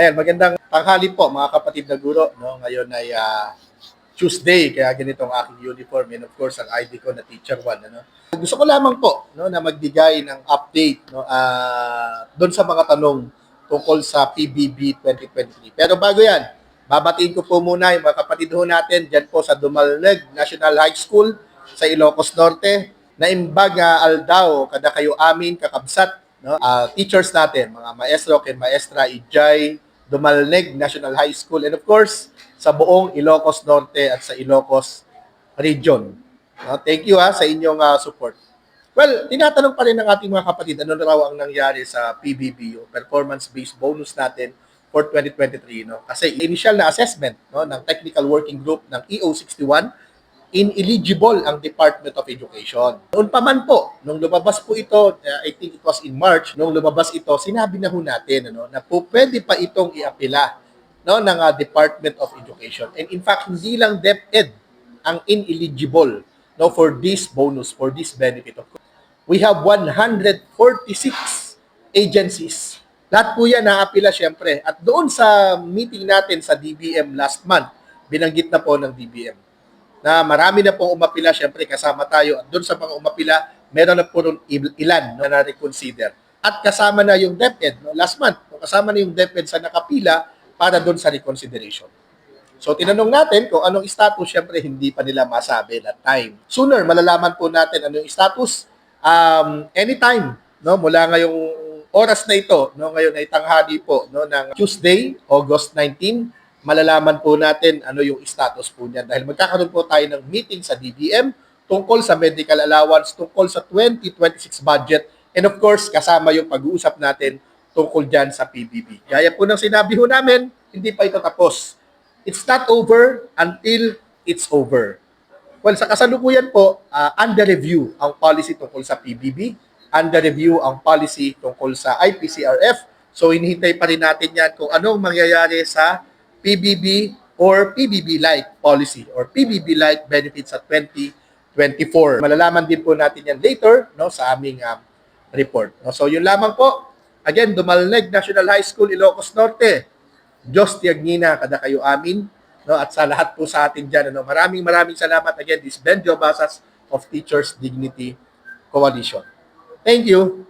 Ayan, magandang tanghali po mga kapatid na guro. No? Ngayon ay ah, Tuesday, kaya ganito ang aking uniform and of course ang ID ko na Teacher One. Ano? Gusto ko lamang po no, na magbigay ng update no, ah, doon sa mga tanong tungkol sa PBB 2023. Pero bago yan, babatiin ko po muna yung mga kapatid ho natin dyan po sa Dumalneg National High School sa Ilocos Norte na imbaga aldaw kada kayo amin kakabsat no Ah, teachers natin mga maestro kay maestra Ijay Dumalneg National High School and of course sa buong Ilocos Norte at sa Ilocos region no thank you ha sa inyong ah, support Well, tinatanong pa rin ng ating mga kapatid ano na raw ang nangyari sa PBB, performance-based bonus natin for 2023. No? Kasi initial na assessment no, ng technical working group ng E EO61, ineligible ang Department of Education. Noon pa man po, nung lumabas po ito, uh, I think it was in March, nung lumabas ito, sinabi na ho natin ano, na po pwede pa itong iapila no, ng uh, Department of Education. And in fact, hindi lang DepEd ang ineligible no, for this bonus, for this benefit. Of we have 146 agencies. Lahat po yan naapila syempre. At doon sa meeting natin sa DBM last month, binanggit na po ng DBM na marami na pong umapila, syempre kasama tayo. At doon sa mga umapila, meron na po ilan na na-reconsider. At kasama na yung DepEd, no, last month, no, kasama na yung DepEd sa nakapila para doon sa reconsideration. So, tinanong natin kung anong status, syempre hindi pa nila masabi that time. Sooner, malalaman po natin ano yung status. Um, anytime, no, mula ngayong oras na ito, no, ngayon ay tanghali po, no, ng Tuesday, August 19, malalaman po natin ano yung status po niyan. Dahil magkakaroon po tayo ng meeting sa DBM tungkol sa medical allowance, tungkol sa 2026 budget, and of course, kasama yung pag-uusap natin tungkol dyan sa PBB. Gaya po ng sinabi ho namin, hindi pa ito tapos. It's not over until it's over. Well, sa kasalukuyan po, ah, under review ang policy tungkol sa PBB, under review ang policy tungkol sa IPCRF. So, hinihintay pa rin natin yan kung anong mangyayari sa PBB or PBB-like policy or PBB-like benefits sa 2024. Malalaman din po natin yan later no, sa aming um, report. No? So, yun lamang po. Again, Dumalneg National High School, Ilocos Norte. Diyos tiyagnina kada kayo amin. No, at sa lahat po sa atin dyan. Ano, maraming maraming salamat. Again, this Ben Jobasas of Teachers Dignity Coalition. Thank you.